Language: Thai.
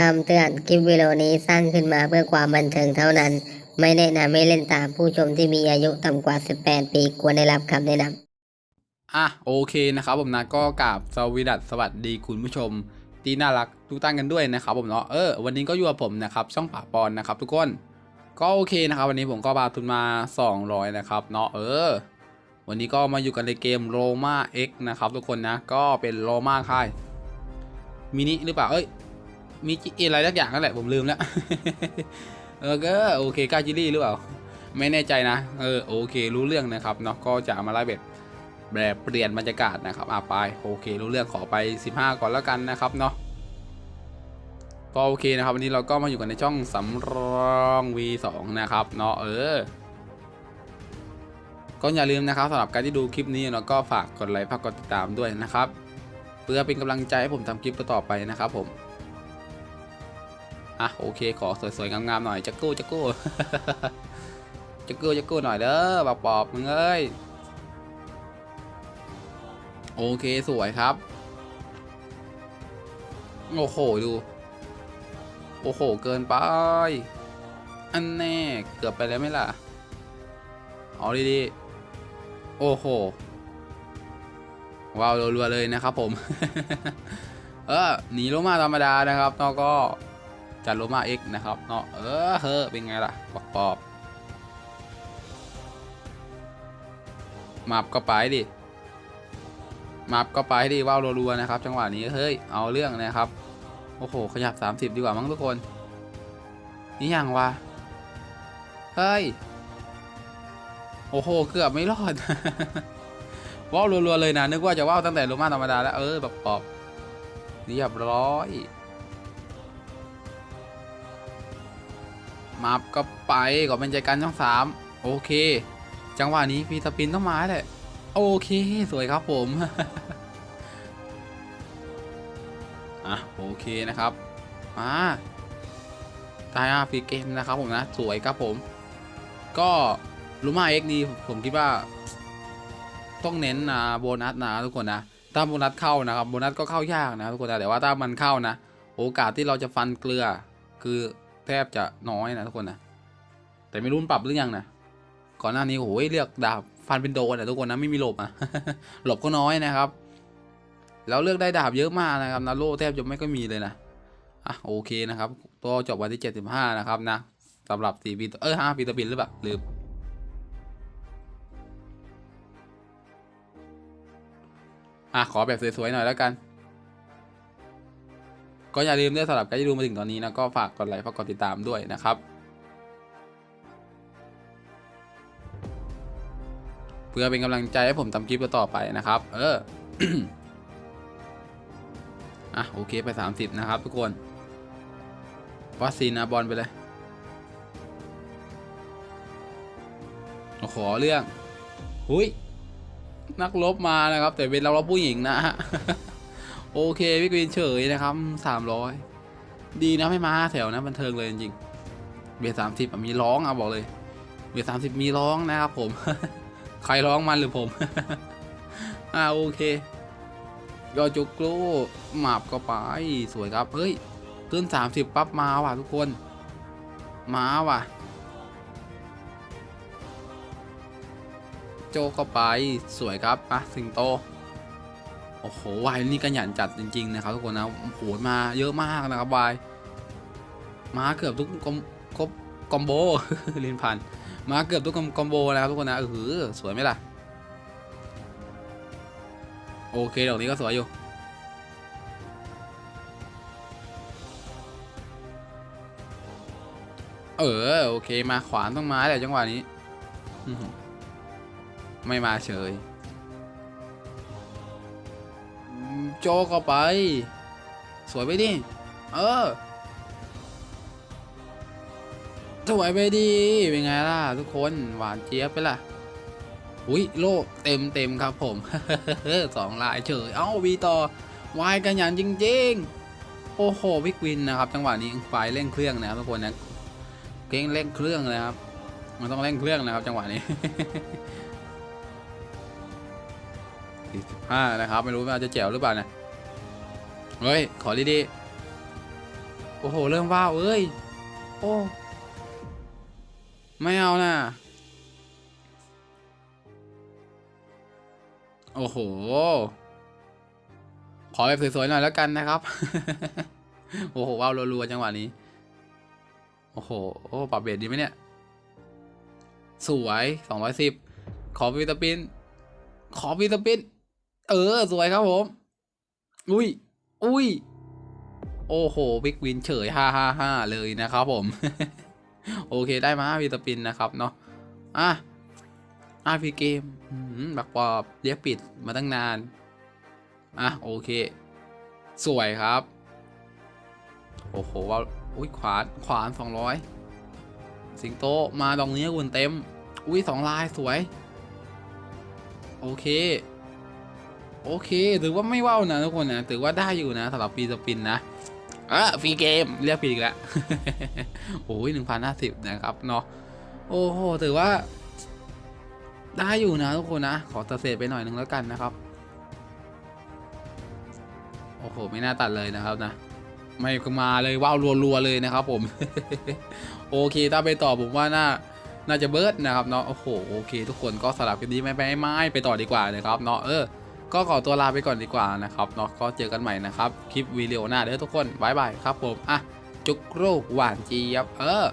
คำเตือน คลิปวิดีโอนี้สร้างขึ้นมาเพื่อความบันเทิงเท่านั้น ไม่แนะนำให้เล่นตามผู้ชมที่มีอายุต่ำกว่า 18 ปีควรได้รับคำแนะนำอะโอเคนะครับผมนะก็กราบสวีดัสสวัสดีคุณผู้ชมที่น่ารักทุกท่านกันด้วยนะครับผมเนาะเออวันนี้ก็อยู่กับผมนะครับช่องป่าปอนนะครับทุกคนก็โอเคนะครับ วันนี้ผมก็บาทุนมา 200 นะครับเนาะเออ วันนี้ก็มาอยู่กันในเกมโรมาเอ็กนะครับทุกคนนะก็เป็นโรมาค่ายมินิหรือเปล่าเอ้ย มีจิอะไรสักอย่างนั่นแหละผมลืมแล้วเออก็โอเคกาจิลี่หรือเปล่า ไม่แน่ใจนะ เออโอเค รู้เรื่องนะครับเนาะก็จะมาไล่เบ็ดแบบเปลี่ยนบรรยากาศนะครับอะไปโอเค รู้เรื่องขอไป 15 ก่อนแล้วกันนะครับเนาะก็โอเคนะครับวันนี้เราก็มาอยู่กันในช่องสำรอง V2 นะครับเนาะเออ ก็อย่าลืมนะครับสำหรับการที่ดูคลิปนี้เนาะก็ฝากกดไลค์ฝากกดติดตามด้วยนะครับ เพื่อเป็นกำลังใจให้ผมทำคลิปต่อไปนะครับผม อะโอเคขอสวยๆงามๆหน่อยจักกู้จักกู้จักกู้จักกู้หน่อยเด้อปอบๆมึงเอ้ยโอเคสวยครับโอ้โหดู โอ้โหเกินไป อันแน่เกือบไปแล้วไหมล่ะเอาดีๆโอ้โหว้าวรัวๆเลยนะครับผม เออหนีโลมาธรรมดานะครับเนาะก็ จัดโลมาเอ็กนะครับเนาะเออเฮ้อเป็นไงล่ะปอบปอบมับก็ไปดิมับก็ไปดีว่าวรัวๆนะครับ จังหวะนี้เฮ้ยเอาเรื่องนะครับโอ้โหขยับ 30 ดีกว่ามั้งทุกคน นี่ยังวะเฮ้ยโอ้โหเกือบไม่รอดว่าวรัวๆเลยนะนึกว่าจะว่าวตั้งแต่โลมาธรรมดาแล้วเออแบบปอบเรียบร้อย มับก็ไปก่อนเป็นใจกันช่องสามโอเค จังหวะนี้ฟีสปินต้องมาแหละโอเค สวยครับผมอะโอเคนะครับมาตายอาฟีเกมนะครับผมนะสวยครับผม ก็ลูมาเอ็กนี่ผมคิดว่า ต้องเน้นนะโบนัสนะทุกคนนะถ้าโบนัสเข้านะครับโบนัสก็เข้ายากนะทุกคนนะแต่ว่าถ้ามันเข้านะ โอกาสที่เราจะฟันเกลือคือ แทบจะน้อยนะทุกคนนะแต่ไม่รู้มันปรับหรือยังนะก่อนหน้านี้โอ้ยเลือกดาบฟันเป็นโดนอะทุกคนนะไม่มีหลบอะหลบก็น้อยนะครับ แล้วเลือกได้ดาบเยอะมากนะครับนาโลแทบจะไม่ก็มีเลยนะอะโอเคนะครับตัวจบวันที่75นะครับนะสำหรับ4ปีเออ5ปีตะบินหรือเปล่าลืมอะขอแบบสวยๆหน่อยแล้วกัน ก็อย่าลืมด้วยสำหรับใครที่ดูมาถึงตอนนี้นะก็ฝากกดไลค์ฝากกดติดตามด้วยนะครับเพื่อเป็นกำลังใจให้ผมทำคลิปต่อไปนะครับ เออ อะโอเคไป 30 นะครับ ทุกคนวัดซีนาบอลไปเลยขอเรื่อง หุยนักรบมานะครับ แต่เป็นเรารบผู้หญิงนะฮะ โอเคพี่กวินเฉยนะครับ300ดีนะไม่มาแถวนะบันเทิงเลยจริงเบียร์สามสิบมีร้องเอาบอกเลยเบียร์สามสิบมีร้องนะครับผม ใครร้องมันหรือผม อ่าโอเคยอจุกลูหมาบก็ไปสวยครับ เฮ้ย ขึ้นสามสิบปั๊บมาว่ะทุกคน มาว่ะ โจก็ไปสวยครับอะสิงโต โอ้โหวายนี่กันหยันจัดจริงๆนะครับทุกคนนะโอ้โหมาเยอะมากนะครับวายมาเกือบทุกคอมครบคอมโบเรียนผ่านมาเกือบทุกคอมโบแล้วทุกคนนะเออสวยไหมล่ะโอเคดอกนี้ก็สวยอยู่เออโอเคมาขวานต้องมาแหละจังหวะนี้ ไม่มาเฉย อืมโจก็ไป สวยไปดิ เออ สวยไปดีเป็นไงล่ะทุกคน หวานเจี๊ยบไปล่ะ อุ้ยโลเต็มเต็มครับผม สองลายเฉย เอ้าวีต่อ วายกันอย่างจริง ๆ โอ้โหวิกวินนะครับ จังหวะนี้ไฟเร่งเครื่องนะครับทุกคนนะเก่งเร่งเครื่องเลยครับ มันต้องเร่งเครื่องนะครับ จังหวะนี้ 45นะครับ ไม่รู้ว่าจะแจ๋วหรือเปล่านะเฮ้ย ขอดีๆ โอ้โห เริ่มว้าวเอ้ย โอ้ ไม่เอาน่ะโอ้โห ขอแบบสวยๆหน่อยแล้วกันนะครับ โอ้โห ว้าวรัวๆจังหวะนี้ โอ้โห โอ้ ปรับเบรดดีไหมเนี่ย สวยสองร้อยสิบขอวิตาปินขอวิตาปิน เออ สวยครับผม อุ้ย อุ้ย โอ้โหบิ๊กวินเฉยห้าห้าห้าเลยนะครับผม โอเคได้มาวิตาปินนะครับเนาะ อะอาพีเกมอืมบักปอบเรียกปิดมาตั้งนาน อะ โอเค สวยครับ โอ้โหว่าอุ้ยขวาน ขวานสองร้อยสิงโตมาดองนี้กุนเต็ม อุ้ยสองลายสวย โอเค โอเคถือว่าไม่ว่าวนะทุกคนนะถือว่าได้อยู่นะสำหรับฟรีสปินนะอะฟรีเกมเรียกฟรีอีกแล้วโอ้ยหนึ่งพันห้าสิบนะครับเนาะโอ้โหถือว่า ได้อยู่นะทุกคนนะ ขอตัดเศษไปหน่อยหนึ่งแล้วกันนะครับ โอ้โห ไม่น่าตัดเลยนะครับนะ ไม่มาเลยว้าวรัวๆเลยนะครับ ผม โอเค ถ้าไปต่อผมว่าน่าน่าจะเบิร์ดนะครับเนาะโอ้โหโอเค ทุกคนก็สลับคลิปนี้ไม่ไปไม่ไปต่อดีกว่านะครับเนาะเออ ก็ขอตัวลาไปก่อนดีกว่านะครับเนาะก็เจอกันใหม่นะครับ คลิปวิดีโอหน้าเด้อทุกคนบายบายครับผม อะ จุกโรคหวานเจี๊ยบ เออ